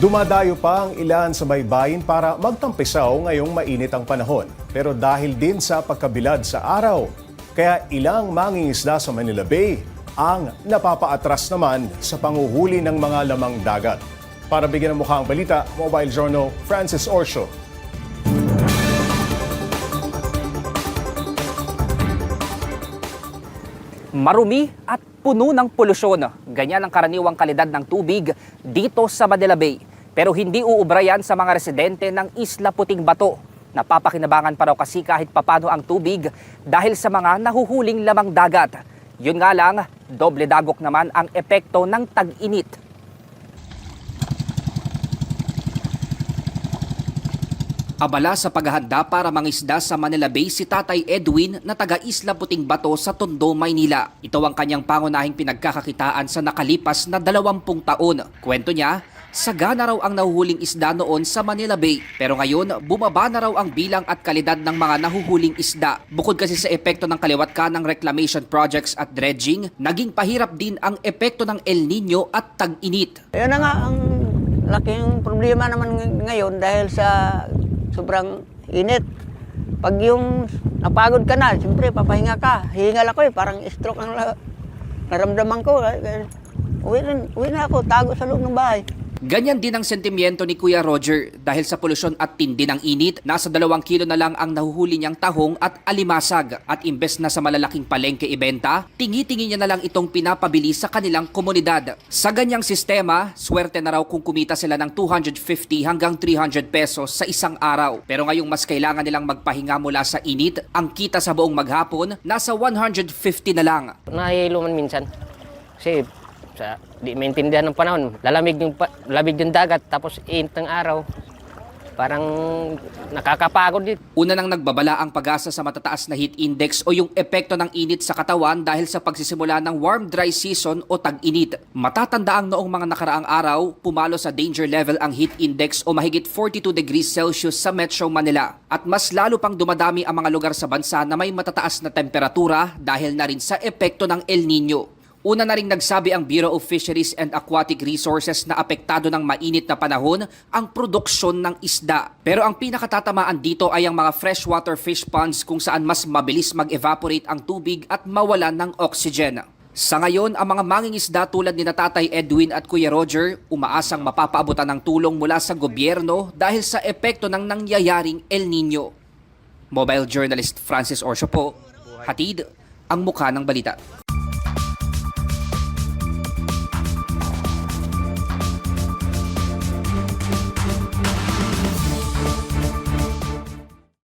Dumadayo pa ang ilan sa baybayin para magtampisaw ngayong mainit ang panahon. Pero dahil din sa pagkabilad sa araw, kaya ilang mangingisda sa Manila Bay ang napapaatras naman sa panguhuli ng mga lamang dagat. Para bigyan ng mukha ang balita, Mobile Journal Francis Orsio. marumi at puno ng polusyon. Ganyan ang karaniwang kalidad ng tubig dito sa Manila Bay. Pero hindi uubra yan sa mga residente ng Isla Puting Bato. Napapakinabangan pa raw kasi kahit papano ang tubig dahil sa mga nahuhuling lamang dagat. Yun nga lang, doble dagok naman ang epekto ng tag-init. Abala sa paghahanda para mangisda sa Manila Bay si Tatay Edwin na taga Isla Puting Bato sa Tondo, Maynila. Ito ang kanyang pangunahing pinagkakakitaan sa nakalipas na 20 taon. Kwento niya, sagana raw ang nahuhuling isda noon sa Manila Bay. Pero ngayon, bumaba na raw ang bilang at kalidad ng mga nahuhuling isda. Bukod kasi sa epekto ng kaliwat ka ng reclamation projects at dredging, naging pahirap din ang epekto ng El Nino at tag-init. Ayun na nga ang laking problema naman ng- ngayon dahil sa sobrang init. Pag yung napagod ka na, siyempre papahinga ka. Hingal ako eh, parang stroke ang naramdaman ko. Uwi, rin, uwi na ako, tago sa loob ng bahay. Ganyan din ang sentimiento ni Kuya Roger dahil sa polusyon at tindi ng init, nasa dalawang kilo na lang ang nahuhuli niyang tahong at alimasag at imbes na sa malalaking palengke ibenta, tingi-tingi niya na lang itong pinapabili sa kanilang komunidad. Sa ganyang sistema, swerte na raw kung kumita sila ng 250 hanggang 300 pesos sa isang araw. Pero ngayong mas kailangan nilang magpahinga mula sa init, ang kita sa buong maghapon nasa 150 na lang. Nahihilo minsan. Kasi sa di maintindihan ng panahon, lalamig yung lamig yung dagat tapos init ng araw. Parang nakakapagod din. Una nang nagbabala ang pag-asa sa matataas na heat index o yung epekto ng init sa katawan dahil sa pagsisimula ng warm dry season o tag-init. Matatanda ang noong mga nakaraang araw, pumalo sa danger level ang heat index o mahigit 42 degrees Celsius sa Metro Manila. At mas lalo pang dumadami ang mga lugar sa bansa na may matataas na temperatura dahil na rin sa epekto ng El Nino. Una na rin nagsabi ang Bureau of Fisheries and Aquatic Resources na apektado ng mainit na panahon ang produksyon ng isda. Pero ang pinakatatamaan dito ay ang mga freshwater fish ponds kung saan mas mabilis mag-evaporate ang tubig at mawalan ng oxygen. Sa ngayon, ang mga mangingisda tulad ni Tatay Edwin at Kuya Roger umaasang mapapaabutan ng tulong mula sa gobyerno dahil sa epekto ng nangyayaring El Nino. Mobile journalist Francis Orsio po, hatid ang mukha ng balita.